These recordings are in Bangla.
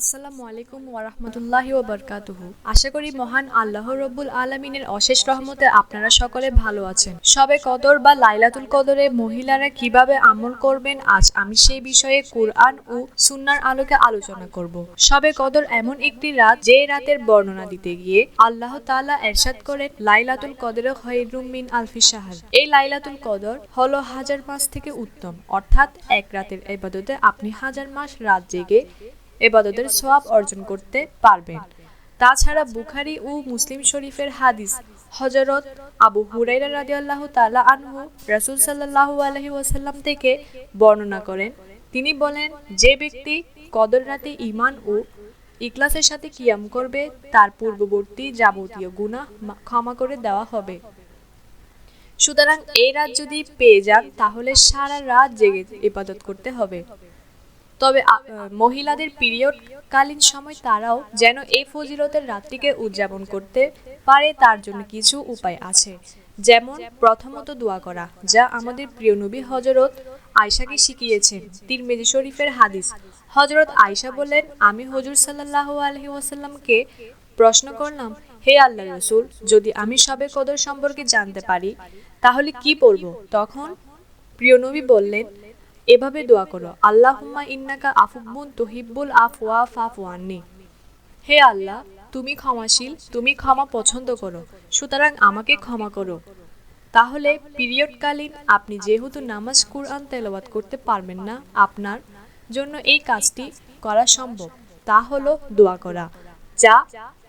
আসসালামু আলাইকুম ওয়ারহমতুল্লাহি ওবরকাতুহু আশা করি মহান আল্লাহ রব্বুল আলমিনের অশেষ রহমতে আপনারা সকলে ভালো আছেন। সবে কদর বা লাইলাতুল কদরে মহিলারা কীভাবে আমল করবেন, আজ আমি সেই বিষয়ে কুরআন ও সুন্নার আলোকে আলোচনা করব। সবে কদর এমন একটি রাত যে রাতের বর্ণনা দিতে গিয়ে আল্লাহ তাআলা এরশাদ করেন, লাইলাতুল কদরে খৈরুম মিন আলফি শাহর। এই লাইলাতুল কদর হলো হাজার মাস থেকে উত্তম। অর্থাৎ এক রাতের ইবাদতে আপনি হাজার মাস রাত জেগে এবাদতের সওয়াব অর্জন করতে পারবেন তাছাড়া বুখারি ও মুসলিম শরীফের হাদিস হজরত আবু হুরাইরা রাদিয়াল্লাহু তাআলা আনহু রাসূল সাল্লাল্লাহু আলাইহি ওয়াসাল্লাম থেকে বর্ণনা করেন। তিনি বলেন যে ব্যক্তি কদর রাতে ইমান ও ইকলাসের সাথে কিয়াম করবে তার পূর্ববর্তী যাবতীয় মা- ক্ষমা করে দেওয়া হবে। সুতরাং এই রাত যদি পেয়ে যান তাহলে সারা রাত জেগে ইবাদত করতে হবে। তবে মহিলাদের পিরিয়ড কালীন সময় তারাও যেন এই ফজিলতের রাত্রিকে উদযাপন করতে পারে তার জন্য কিছু উপায় আছে। যেমন, প্রথমত দোয়া করা, যা আমাদের প্রিয় নবী হজরত আয়সাকে শিখিয়েছেন। তিরমিজি শরীফের হাদিস হজরত আয়সা বললেন, আমি হজুর সাল্লাল্লাহু আলহি ওয়াসাল্লামকে প্রশ্ন করলাম, হে আল্লাহ রসুল, যদি আমি সবে কদর সম্পর্কে জানতে পারি, তাহলে কি পড়ব? তখন প্রিয় নবী বললেন এভাবে দোয়া করো। আল্লাহুম্মা ইন্নাকা আফুব্বুন তুহিব্বুল আফওয়া ফাফু আন্নি। হে আল্লাহ, তুমি ক্ষমাশীল, তুমি ক্ষমা পছন্দ করো, সুতরাং আমাকে ক্ষমা করো। তাহলে পিরিয়ডকালীন আপনি যেহেতু নামাজ কুরআন তেলাওয়াত করতে পারবেন না, আপনার জন্য এই কাজটি করা সম্ভব। তা হলো দোয়া করা, যা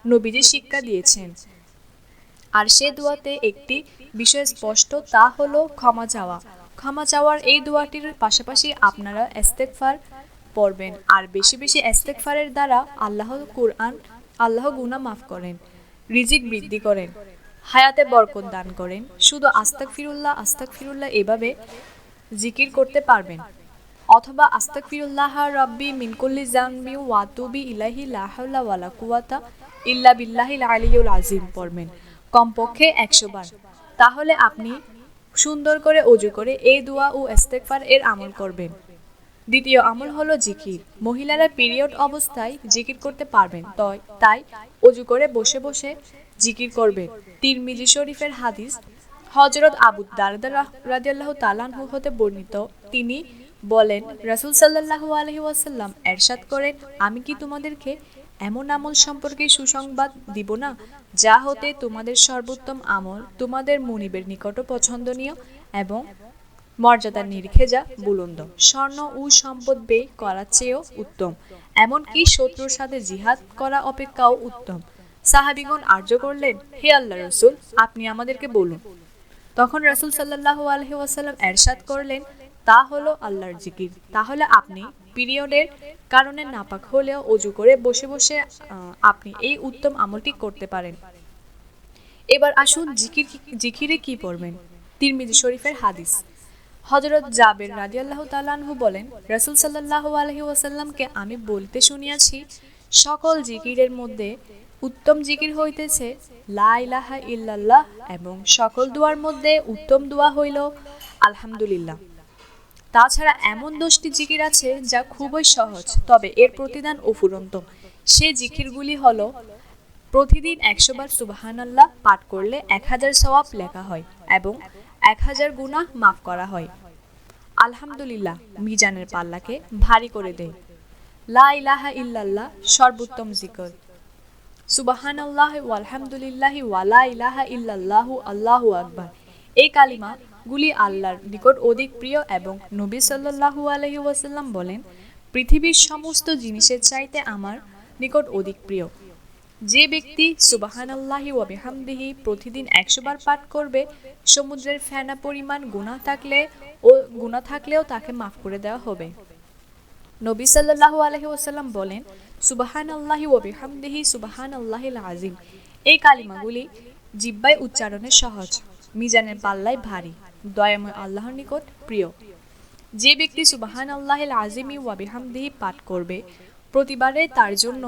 নবীজি শিক্ষা দিয়েছেন। আর সে দোয়াতে একটি বিষয় স্পষ্ট, তা হলো ক্ষমা চাওয়া। ক্ষমা চাওয়ার এই দোয়াটির পাশাপাশি আপনারা এস্তেকফার পড়বেন। আর বেশি বেশি এস্তেকফারের দ্বারা আল্লাহ কুরআন আল্লাহ গুনাহ মাফ করেন, রিজিক বৃদ্ধি করেন, হায়াতে বরকত দান করেন। শুধু আস্তাক ফিরুল্লাহ আস্তাক ফিরুল্লাহ এভাবে জিকির করতে পারবেন। অথবা আস্তাক ফিরুল্লাহ রব্বি মিনকুল্লি জানবি ওয়াতুবি ইলাহি লাহাউলা ওয়ালা কুয়াতা ইল্লা বিল্লাহিল আলিউল আজিম পড়বেন। কমপক্ষে একশো বার। তাহলে আপনি সুন্দর করে অজু করে এই দোয়া ও ইস্তেগফার এর আমল করবেন দ্বিতীয় আমল হলো জিকির। মহিলারা পিরিয়ড অবস্থায় জিকির করতে পারবেন, তয়, তাই অজু করে বসে বসে জিকির করবেন তিরমিজি শরীফের হাদিস হজরত আবু দারদা রাদিয়াল্লাহু তালানহু হতে বর্ণিত। তিনি বলেন, রাসূল সাল্লাল্লাহু আলাইহি ওয়াসাল্লাম এরশাদ করেন, আমি কি তোমাদেরকে এমন আমল সম্পর্কে সুসংবাদ দিব না, যা হতে তোমাদের সর্বোত্তম আমল তোমাদের মনিবের নিকট পছন্দনীয় এবং মর্যাদার নিরিখে যা বুলন্দ। স্বর্ণ ও সম্পদ ব্যয় করার চেয়েও উত্তম, এমনকি শত্রুর সাথে জিহাদ করা অপেক্ষাও উত্তম। সাহাবিগণ আর্য করলেন, হে আল্লাহ রসুল, আপনি আমাদেরকে বলুন। তখন রাসূল সাল্লাল্লাহু আলাইহি ওয়াসাল্লাম এরশাদ করলেন, তা হলো আল্লাহর জিকির, তাহলে আপনি পিরিয়ডের কারণে নাপাক হলেও অজু করে বসে বসে আপনি এই উত্তম আমলটি করতে পারেন। এবার আসুন জিকির জিকিরে কি পড়বেন? তিরমিজি শরীফের হাদিস। হজরত জাবের রাদিয়াল্লাহু তাআলাহু বলেন, রাসূল সাল্লাল্লাহু আলাইহি ওয়াসাল্লামকে আমি বলতে শুনিয়াছি, সকল জিকিরের মধ্যে উত্তম জিকির হইতেছে লা ইলাহা ইল্লাল্লাহ এবং সকল দুয়ার মধ্যে উত্তম দোয়া হইল আলহামদুলিল্লাহ। তাছাড়া এমন দশটি জিকির আছে যা খুবই সহজ, তবে এর প্রতিদান অফুরন্ত। সে জিকিরগুলি হলো, প্রতিদিন একশো বার সুবাহানাল্লাহ পাঠ করলে এক হাজার সওয়াব লেখা হয় এবং এক হাজার গুনাহ মাফ করা হয়। আলহামদুলিল্লাহ, মিজানের পাল্লাকে ভারী করে দেয় লা ইলাহা ইল্লাল্লাহ, সর্বোত্তম জিকর। সুবাহানাল্লাহ আলহামদুলিল্লাহ ওয়ালা ইলাহা ইল্লাল্লাহু আল্লাহু আকবার। এই কালিমা গুলি আল্লাহর নিকট অধিক প্রিয় এবং নবী সাল্লাল্লাহু আলাইহি ওয়াসাল্লাম বলেন, পৃথিবীর সমস্ত জিনিসের চাইতে আমার নিকট অধিক প্রিয়। যে ব্যক্তি সুবাহানাল্লাহি ওয়া বিহামদিহি প্রতিদিন একশো বার পাঠ করবে, সমুদ্রের ফেনা পরিমাণ গুনাহ থাকলে ও গুনাহ থাকলেও তাকে মাফ করে দেওয়া হবে। নবী সাল্লাল্লাহু আলাইহি ওয়াসাল্লাম বলেন, সুবহানাল্লাহি ওয়া বিহামদিহি সুবহানাল্লাহিল আযীম। এই কালিমাগুলি জিব্বায় উচ্চারণে সহজ, মিজানের পাল্লায় ভারী। দয়াময় আল্লাহর নিকট প্রিয়। যে ব্যক্তি সুবহানাল্লাহিল আযীমি ওয়া বিহামদিহি পাঠ করবে, প্রতিবারে তার জন্য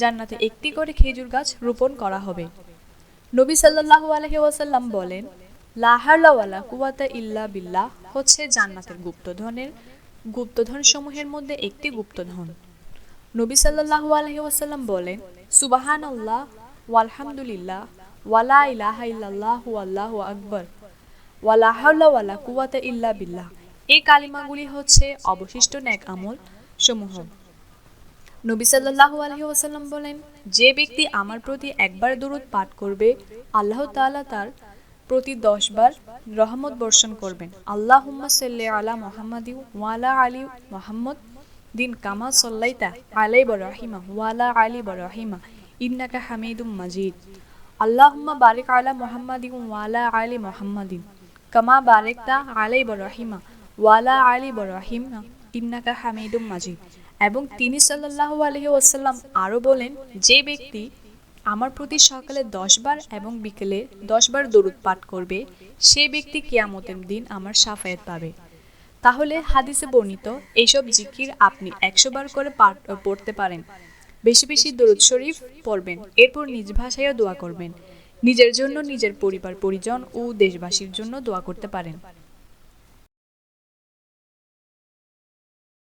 জান্নাতে একটি করে খেজুর গাছ রোপণ করা হবে। নবী সাল্লাল্লাহু আলাইহি ওয়াসাল্লাম বলেন, লা কুয়াতা ইল্লা বিল্লাহ হচ্ছে জান্নাতের গুপ্তধনের গুপ্তধন সমূহের মধ্যে একটি গুপ্তধন। নবী সাল্লাল্লাহু আলাইহি ওয়াসাল্লাম বলেন সুবাহান আল্লাহ ওয়ালহামদুলিল্লাহ ওয়ালা ইলাহা ইল্লাল্লাহু আল্লাহু আকবার। ওয়ালা হাওলা ওয়ালা কুওয়াতা ইল্লা বিল্লাহ। এই কালিমাগুলি হচ্ছে অবশিষ্ট নেক আমল সমূহ। নবী সাল্লাল্লাহু আলাইহি ওয়াসাল্লাম বলেন, যে ব্যক্তি আমার প্রতি একবার দরুদ পাঠ করবে, আল্লাহ তাআলা তার প্রতি দশ বার রহমত বর্ষণ করবেন। আল্লাহুম্মা সাল্লি আলা মুহাম্মাদি ওয়ালা আলী মোহাম্মদ দিন কামা সাল্লাইতা আলাই বরাহিমা ওয়ালা আলী বরাহিমা ইন্নাকা হামিদুম মাজিদ। আল্লাহুম্মা বারিক আলা মুহাম্মাদি ওয়ালা আলী মুহাম্মাদিন কামা বারেকতা আলাই বরাহিমা, ওয়ালা আলী বরাহিমা, ইন্নাকা হামিদুম মাজিদ। এবং তিনি সাল্লাল্লাহু আলাইহি ওয়াসাল্লাম আরও বলেন, যে ব্যক্তি আমার প্রতি সকালে দশ বার এবং বিকেলে দশ বার দরুদ পাঠ করবে, সে ব্যক্তি কিয়ামতের দিন আমার সাফায়াত পাবে। তাহলে হাদিসে বর্ণিত এইসব জিকির আপনি একশো বার করে পড়তে পারেন। বেশি বেশি দরুদ শরীফ পড়বেন। এরপর নিজ ভাষায়ও দোয়া করবেন। নিজের জন্য নিজের পরিবার পরিজন ও দেশবাসীর জন্য দোয়া করতে পারেন।